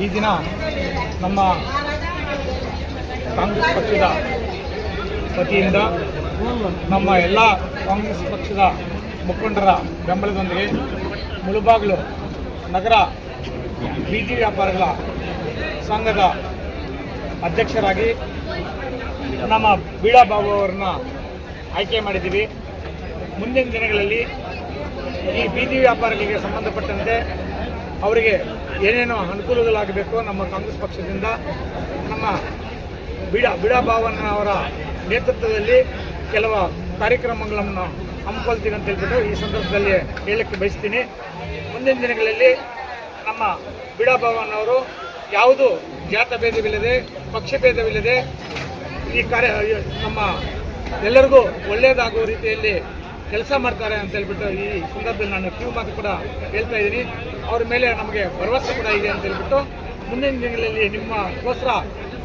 ಈ ದಿನ ನಮ್ಮ ಕಾಂಗ್ರೆಸ್ ಪಕ್ಷದ ವತಿಯಿಂದ ನಮ್ಮ ಎಲ್ಲ ಕಾಂಗ್ರೆಸ್ ಪಕ್ಷದ ಮುಖಂಡರ ಬೆಂಬಲದೊಂದಿಗೆ ಮುಳುಬಾಗಿಲು ನಗರ ಬೀದಿ ವ್ಯಾಪಾರಿಗಳ ಸಂಘದ ಅಧ್ಯಕ್ಷರಾಗಿ ನಮ್ಮ ಬೀಡಾ ಬಾಬು ಅವರನ್ನ ಆಯ್ಕೆ ಮಾಡಿದ್ದೀವಿ. ಮುಂದಿನ ದಿನಗಳಲ್ಲಿ ಈ ಬೀದಿ ವ್ಯಾಪಾರಿಗಳಿಗೆ ಸಂಬಂಧಪಟ್ಟಂತೆ ಅವರಿಗೆ ಏನೇನು ಅನುಕೂಲಗಳಾಗಬೇಕು ನಮ್ಮ ಕಾಂಗ್ರೆಸ್ ಪಕ್ಷದಿಂದ, ನಮ್ಮ ಬಿಡ, ಬಿಡಾ ನೇತೃತ್ವದಲ್ಲಿ ಕೆಲವು ಕಾರ್ಯಕ್ರಮಗಳನ್ನು ಹಮ್ಮಿಕೊಳ್ತೀನಿ ಅಂತ ಹೇಳ್ಬಿಟ್ಟು ಈ ಸಂದರ್ಭದಲ್ಲಿ ಹೇಳಕ್ಕೆ ಬಯಸ್ತೀನಿ. ಮುಂದಿನ ದಿನಗಳಲ್ಲಿ ನಮ್ಮ ಬಿಡಾ ಯಾವುದು ಜಾತ ಭೇದವಿಲ್ಲದೆ, ಪಕ್ಷ ಭೇದವಿಲ್ಲದೆ ಈ ಕಾರ್ಯ ನಮ್ಮ ಎಲ್ಲರಿಗೂ ಒಳ್ಳೆಯದಾಗುವ ರೀತಿಯಲ್ಲಿ ಕೆಲಸ ಮಾಡ್ತಾರೆ ಅಂತ ಹೇಳ್ಬಿಟ್ಟು ಈ ಸಂದರ್ಭದಲ್ಲಿ ನಾನು ಕ್ಯೂ ಮಾತು ಕೂಡ ಹೇಳ್ತಾ ಇದ್ದೀನಿ. ಅವ್ರ ಮೇಲೆ ನಮಗೆ ಭರವಸೆ ಕೂಡ ಇದೆ ಅಂತ ಹೇಳ್ಬಿಟ್ಟು ಮುಂದಿನ ದಿನಗಳಲ್ಲಿ ನಿಮ್ಮಗೋಸ್ಕರ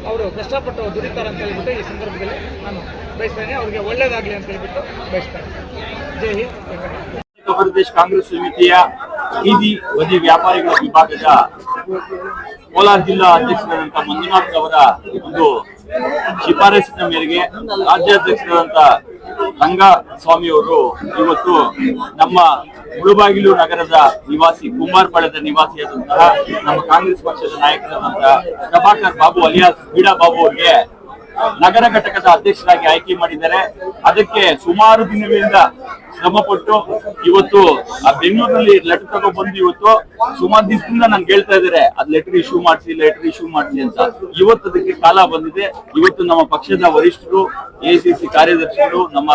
ಅವರು ಕಷ್ಟಪಟ್ಟು ದುಡಿತಾರೆ ಅಂತ ಹೇಳ್ಬಿಟ್ಟು ಈ ಸಂದರ್ಭದಲ್ಲಿ ನಾನು ಬಯಸ್ತೇನೆ ಅವ್ರಿಗೆ ಒಳ್ಳೇದಾಗಲಿ ಅಂತ ಹೇಳ್ಬಿಟ್ಟು ಬಯಸ್ತೇನೆ ಜೈ ಹಿಂದ್ ಪ್ರದೇಶ ಕಾಂಗ್ರೆಸ್ ಸಮಿತಿಯ ಬೀದಿ ಬದಿ ವ್ಯಾಪಾರಿಗಳ ವಿಭಾಗದ ಕೋಲಾರ ಜಿಲ್ಲಾ ಅಧ್ಯಕ್ಷರಾದಂತಹ ಮಂಜುನಾಥ್ ಅವರ ಒಂದು ಶಿಫಾರಸಿನ ಮೇರೆಗೆ ರಾಜ್ಯಾಧ್ಯಕ್ಷರಾದಂತ ರಂಗಸ್ವಾಮಿ ಅವರು ಇವತ್ತು ನಮ್ಮ ಮುಳುಬಾಗಿಲು ನಗರದ ನಿವಾಸಿ ಕುಮಾರಪಾಳ್ಯದ ನಿವಾಸಿಯಾದಂತಹ ನಮ್ಮ ಕಾಂಗ್ರೆಸ್ ಪಕ್ಷದ ನಾಯಕರಾದಂತಹ ಪ್ರಭಾಕರ್ ಬಾಬು ಅಲಿಯಾಸ್ ಬೀಡಾ ಬಾಬು ಅವರಿಗೆ ನಗರ ಘಟಕದ ಅಧ್ಯಕ್ಷರಾಗಿ ಆಯ್ಕೆ ಮಾಡಿದ್ದಾರೆ. ಅದಕ್ಕೆ ಸುಮಾರು ದಿನಗಳಿಂದ ಶ್ರಮಪಟ್ಟು ಇವತ್ತು ಆ ಬೆಂಗಳೂರಲ್ಲಿ ಲೆಟರ್ ತಗೊಂಡ್ ಬಂದು ಇವತ್ತು ಸುಮಾರು ದಿವಸದಿಂದ ನಾನು ಹೇಳ್ತಾ ಇದಾರೆ, ಅದ್ ಲೆಟರ್ ಇಶ್ಯೂ ಮಾಡಿಸಿ ಲೆಟರ್ ಇಶ್ಯೂ ಮಾಡಿಸಿ ಅಂತ. ಇವತ್ತು ಅದಕ್ಕೆ ಕಾಲ ಬಂದಿದೆ. ಇವತ್ತು ನಮ್ಮ ಪಕ್ಷದ ವರಿಷ್ಠರು ಎಸಿಸಿ ಕಾರ್ಯದರ್ಶಿಗಳು, ನಮ್ಮ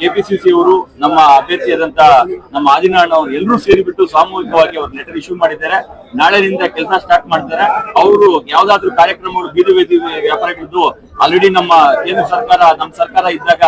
ಕೆಪಿಸಿಸಿ ಅವರು, ನಮ್ಮ ಅಭ್ಯರ್ಥಿಯಾದಂತ ನಮ್ಮ ಆದಿನಾರಾಯಣ ಅವರು ಎಲ್ಲರೂ ಸೇರಿಬಿಟ್ಟು ಸಾಮೂಹಿಕವಾಗಿ ಅವ್ರು ಲೆಟರ್ ಇಶ್ಯೂ ಮಾಡಿದ್ದಾರೆ. ನಾಳೆಯಿಂದ ಕೆಲಸ ಸ್ಟಾರ್ಟ್ ಮಾಡ್ತಾರೆ. ಅವರು ಯಾವ್ದಾದ್ರು ಕಾರ್ಯಕ್ರಮಗಳು ಬೀದಿ ಬೀದಿ ವ್ಯಾಪಾರಿಗಳದ್ದು ಆಲ್ರೆಡಿ ನಮ್ಮ ಕೇಂದ್ರ ಸರ್ಕಾರ, ನಮ್ಮ ಸರ್ಕಾರ ಇದ್ದಾಗ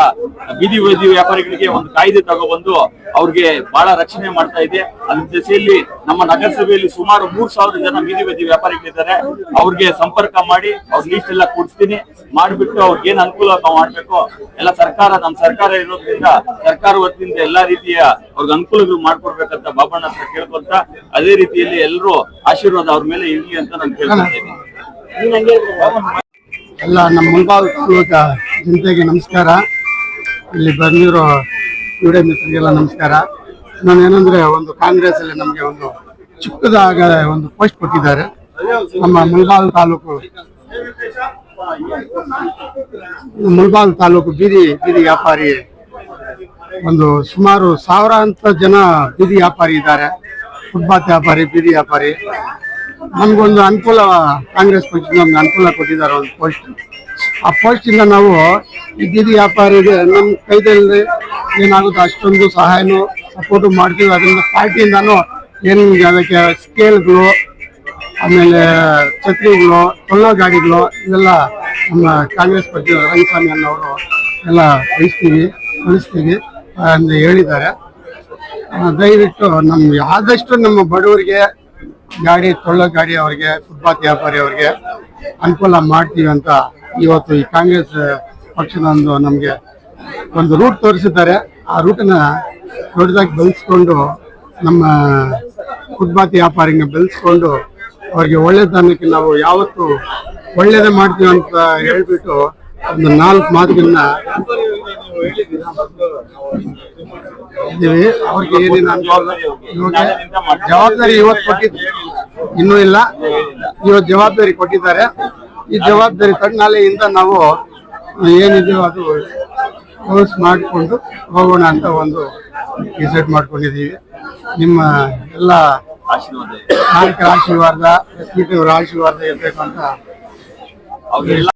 ಬೀದಿ ಬೀದಿ ವ್ಯಾಪಾರಿಗಳಿಗೆ ಒಂದು ಕಾಯ್ದೆ ತಗೊಬಂದು ಅವ್ರಿಗೆ ಬಹಳ ರಕ್ಷಣೆ ಮಾಡ್ತಾ ಇದೆ. ಅದ್ರ ಜೊತೆಯಲ್ಲಿ ನಮ್ಮ ನಗರಸಭೆಯಲ್ಲಿ ಸುಮಾರು ಮೂರ್ ಸಾವಿರ ಜನ ಬೀದಿ ಬೀದಿ ವ್ಯಾಪಾರಿಗಳಿದ್ದಾರೆ. ಅವ್ರಿಗೆ ಸಂಪರ್ಕ ಮಾಡಿ ಅವ್ರ ಲೀಸ್ಟ್ ಎಲ್ಲ ಕೊಡ್ತೀನಿ ಮಾಡ್ಬಿಟ್ಟು ಅವ್ರಿಗೆ ಏನ್ ಅನುಕೂಲ ನಾವು ಮಾಡ್ಬೇಕು? ಎಲ್ಲ ಸರ್ಕಾರ, ನಮ್ಮ ಸರ್ಕಾರ ಇರೋದ್ರಿಂದ ಸರ್ಕಾರ ವತಿಯಿಂದ ಎಲ್ಲಾ ರೀತಿಯ ಅವ್ರಿಗೆ ಅನುಕೂಲಗಳು ಮಾಡ್ಕೊಡ್ಬೇಕಂತ ಬಾಬಣ್ಣ ಹತ್ರ ಕೇಳ್ಕೊಂತ ಅದೇ ರೀತಿಯಲ್ಲಿ ಎಲ್ಲರೂ ಆಶೀರ್ವಾದ ಅವ್ರ ಮೇಲೆ ಇರ್ಲಿ ಅಂತ ನಾನು ಇದ್ದೀನಿ. ಎಲ್ಲ ನಮ್ಮ ಮುಲ್ಬಾಗ್ ತಾಲೂಕು ಜನತೆಗೆ ನಮಸ್ಕಾರ. ಇಲ್ಲಿ ಬಂದಿರೋ ಕ್ರೀಡೆ ಮಿತ್ರರಿಗೆಲ್ಲ ನಮಸ್ಕಾರ. ನಾನು ಏನಂದ್ರೆ ಒಂದು ಕಾಂಗ್ರೆಸ್ ಅಲ್ಲಿ ನಮಗೆ ಒಂದು ಚಿಕ್ಕದಾಗ ಒಂದು ಪೋಸ್ಟ್ ಕೊಟ್ಟಿದ್ದಾರೆ. ನಮ್ಮ ಮುಲ್ಬಾಗ್ ತಾಲೂಕು ಮುಲ್ಬಾಗ್ ತಾಲೂಕು ಬೀದಿ ಬೀದಿ ವ್ಯಾಪಾರಿ. ಒಂದು ಸುಮಾರು ಸಾವಿರಾಂತರ ಜನ ಬೀದಿ ವ್ಯಾಪಾರಿ ಇದ್ದಾರೆ. ಫುಟ್ಪಾತ್ ವ್ಯಾಪಾರಿ, ಬೀದಿ ವ್ಯಾಪಾರಿ. ನಮ್ಗೊಂದು ಅನುಕೂಲ, ಕಾಂಗ್ರೆಸ್ ಪಕ್ಷ ನಮ್ಗೆ ಅನುಕೂಲ ಕೊಟ್ಟಿದ್ದಾರೆ ಒಂದು ಪೋಸ್ಟ್ ಆ ಪೋಸ್ಟ್ ಇಂದ ನಾವು ಈ ಬೀದಿ ವ್ಯಾಪಾರಿಗೆ ನಮ್ಮ ಕೈದಲ್ಲಿ ಏನಾಗುತ್ತೆ ಅಷ್ಟೊಂದು ಸಹಾಯನೂ ಸಪೋರ್ಟು ಮಾಡ್ತೀವಿ. ಅದರಿಂದ ಪಾರ್ಟಿಯಿಂದನೂ ಏನು ಅದಕ್ಕೆ ಸ್ಕೇಲ್ಗಳು ಆಮೇಲೆ ಛತ್ರಿಗಳು ಟೊಳ್ಳೋ ಗಾಡಿಗಳು, ಇವೆಲ್ಲ ನಮ್ಮ ಕಾಂಗ್ರೆಸ್ ಪಕ್ಷ ರಂಗಸ್ವಾಮಿ ಅನ್ನೋರು ಎಲ್ಲ ಕಳಿಸ್ತೀವಿ ಕಳಿಸ್ತೀವಿ ಅಂತ ಹೇಳಿದ್ದಾರೆ. ದಯವಿಟ್ಟು ನಮ್ಗೆ ಆದಷ್ಟು ನಮ್ಮ ಬಡವರಿಗೆ ಗಾಡಿ ತೊಳ್ಳೋ ಗಾಡಿ ಅವರಿಗೆ ಫುಟ್ಪಾತ್ ವ್ಯಾಪಾರಿ ಅವರಿಗೆ ಅನುಕೂಲ ಮಾಡ್ತೀವಿ ಅಂತ ಇವತ್ತು ಈ ಕಾಂಗ್ರೆಸ್ ಪಕ್ಷದ ಒಂದು ನಮಗೆ ಒಂದು ರೂಟ್ ತೋರಿಸಿದ್ದಾರೆ. ಆ ರೂಟನ್ನ ದೊಡ್ಡದಾಗಿ ಬೆಳೆಸ್ಕೊಂಡು ನಮ್ಮ ಫುಟ್ಪಾತ್ ವ್ಯಾಪಾರಿನ ಬೆಳೆಸ್ಕೊಂಡು ಅವ್ರಿಗೆ ಒಳ್ಳೆತನಕ್ಕೆ ನಾವು ಯಾವತ್ತು ಒಳ್ಳೇದೇ ಮಾಡ್ತೀವಿ ಅಂತ ಹೇಳ್ಬಿಟ್ಟು ಒಂದು ನಾಲ್ಕು ಮಾತುಗಳನ್ನ ಇದ್ದೀವಿ ಅವ್ರಿಗೆ ಏನೇನು ಅನುಭವ ಜವಾಬ್ದಾರಿ ಇವತ್ತು ಕೊಟ್ಟಿದ್ದು. ಇನ್ನೂ ಇಲ್ಲ. ಇವತ್ತು ಜವಾಬ್ದಾರಿ ಕೊಟ್ಟಿದ್ದಾರೆ. ಈ ಜವಾಬ್ದಾರಿ ತಣ್ಣಾಲೆಯಿಂದ ನಾವು ಏನಿದೆಯೋ ಅದು ಕ್ಲೋಸ್ ಮಾಡಿಕೊಂಡು ಹೋಗೋಣ ಅಂತ ಒಂದು ಡಿಸೈಡ್ ಮಾಡ್ಕೊಂಡಿದ್ದೀವಿ. ನಿಮ್ಮ ಎಲ್ಲ ಆಶೀರ್ವಾದ. ಆಶೀರ್ವಾದ ಆಶೀರ್ವಾದ ಇರಬೇಕು ಅಂತ